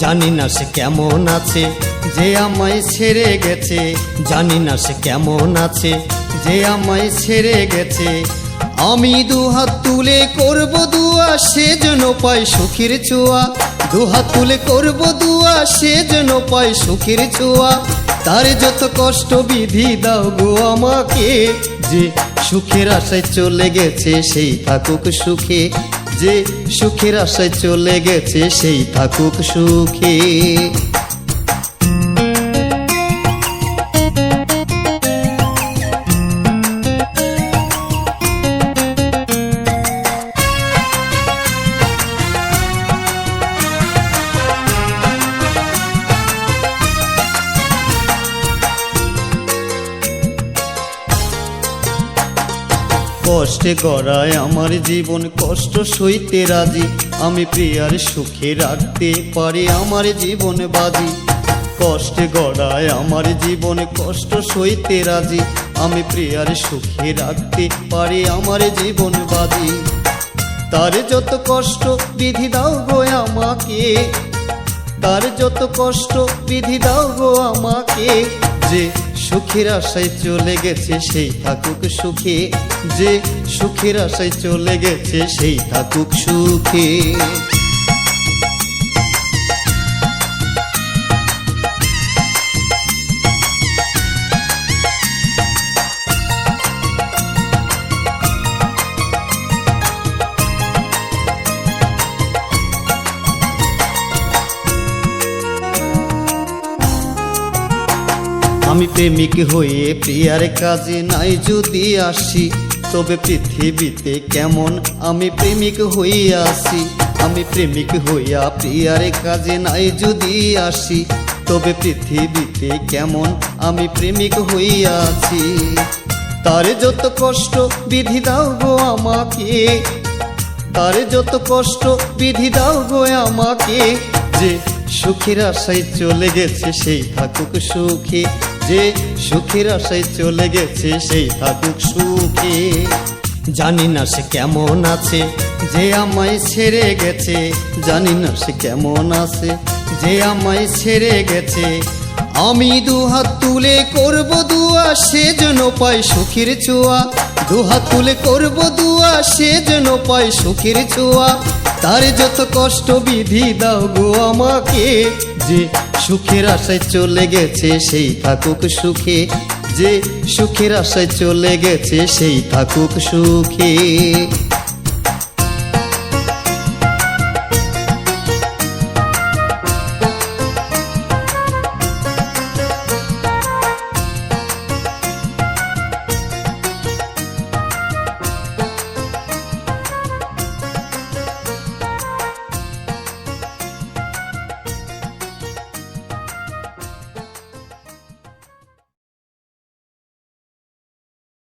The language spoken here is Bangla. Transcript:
জানি না সে কেমন আছে, যে আমায় ছেড়ে গেছে। জানি না সে কেমন আছে, যে আমায় ছেড়ে গেছে। আমি দুহাত তুলে করব দুয়া, সে যেন পায় সুখের ছোঁয়া দুহাত তুলে করব দুয়া, সে যেন পায় সুখের ছোঁয়া তার যত কষ্ট বিধি দাও গো আমাকে, যে সুখের আশায় চলে গেছে, সেই থাকুক সুখে। যে সুখের আশায় চলে গেছে সেই থাকুক সুখে। কষ্টে গড়ায় আমার জীবন, কষ্ট সইতে রাজি। আমি প্রিয়ার সুখে রাখতে পারি, আমার জীবন বাজি। কষ্টে গড়ায় আমার জীবন, কষ্ট সইতে রাজি। আমি প্রিয়ার সুখে রাখতে পারি, আমার জীবন বাজি। তার যত কষ্ট, বিধি দাও গো আমাকে। তার যত কষ্ট, বিধি দাও গো আমাকে। যে সুখের আশায় চলে গেছে, সেই থাকুক সুখে। যে সুখের আশায় চলে গেছে, সেই থাকুক সুখে। আমি প্রেমিক হয়ে প্রিয়ার কাজে নাই যদি আসি, তবে পৃথিবীতে কেমন আমি প্রেমিক হইয়া আসি? আমি প্রেমিক হইয়া প্রিয়ার কাজে নাই যদি আসি, তবে পৃথিবীতে কেমন আমি প্রেমিক হইয়া আছি? তার যত কষ্ট বিধি দাও গো আমাকে, তার যত কষ্ট বিধি দাও গো আমাকে, যে সুখের আশায় চলে গেছে সেই থাকুক সুখে। যে সুখের আশায় চলে গেছে, সেই থাকুক সুখে। জানি না সে কেমন আছে, যে আমায় ছেড়ে গেছে। জানি না সে কেমন আছে, যে আমায় ছেড়ে গেছে। আমি দুহাত তুলে করব দুয়া, সে যেন পায় সুখের ছোঁয়া। দুহাত তুলে করব দুয়া, সে যেন পায় সুখের ছোঁয়া। তার যত কষ্ট বিধি দাও গো আমাকে যে সুখের আশায় চলে গেছে, সেই থাকুক সুখে। যে সুখের আশায় চলে গেছে, সেই থাকুক সুখে।